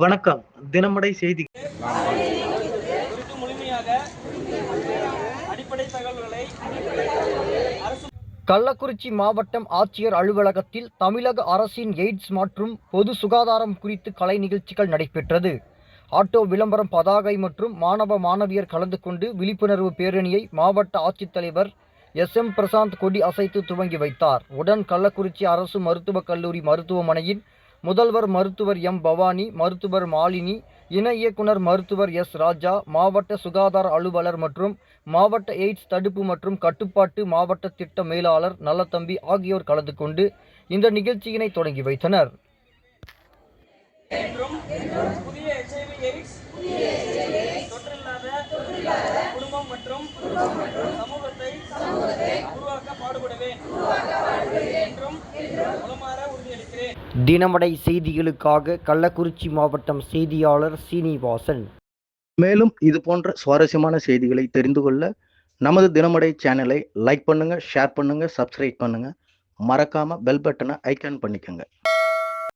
வணக்கம். தினமடை செய்தி. குறித்து முழுமையாக அடிப்படை தகவல்களை அரசு கள்ளக்குறிச்சி மாவட்டம் ஆட்சியர் அலுவலகத்தில் தமிழக அரசின் எய்ட்ஸ் மற்றும் பொது சுகாதாரம் குறித்து கலை நிகழ்ச்சிகள் நடைபெற்றது. ஆட்டோ விளம்பரம் பதாகை மற்றும் மாணவ மாணவியர் கலந்து கொண்டு விழிப்புணர்வு பேரணியை மாவட்ட ஆட்சித்தலைவர் எஸ். எம். பிரசாந்த் கொடி அசைத்து துவங்கி வைத்தார். உடன் கள்ளக்குறிச்சி அரசு மருத்துவக் கல்லூரி மருத்துவமனையின் முதல்வர் மருத்துவர் எம். பவானி மருத்துவர் மாலினி இணை இயக்குனர் மருத்துவர் எஸ். ராஜா மாவட்ட சுகாதார அலுவலர் மற்றும் மாவட்ட எய்ட்ஸ் தடுப்பு மற்றும் கட்டுப்பாட்டு மாவட்ட திட்ட மேலாளர் நல்லதம்பி ஆகியோர் கலந்து கொண்டு இந்த நிகழ்ச்சியினை தொடங்கி வைத்தனர். குடும்பம் மற்றும் சமூகத்தை உருவாக்க பாடுபடுவேன். என்றும் உளமாற உறுதியளிக்கிறேன். தினமடை செய்திகளுக்காக கள்ளக்குறிச்சி மாவட்டம் செய்தியாளர் சீனிவாசன். மேலும் இது போன்ற சுவாரஸ்யமான செய்திகளை தெரிந்து கொள்ள நமது தினமடை சேனலை லைக் பண்ணுங்க ஷேர் பண்ணுங்க சப்ஸ்கிரைப் பண்ணுங்க. மறக்காம பெல் பட்டனை ஐக்கான் பண்ணிக்கோங்க.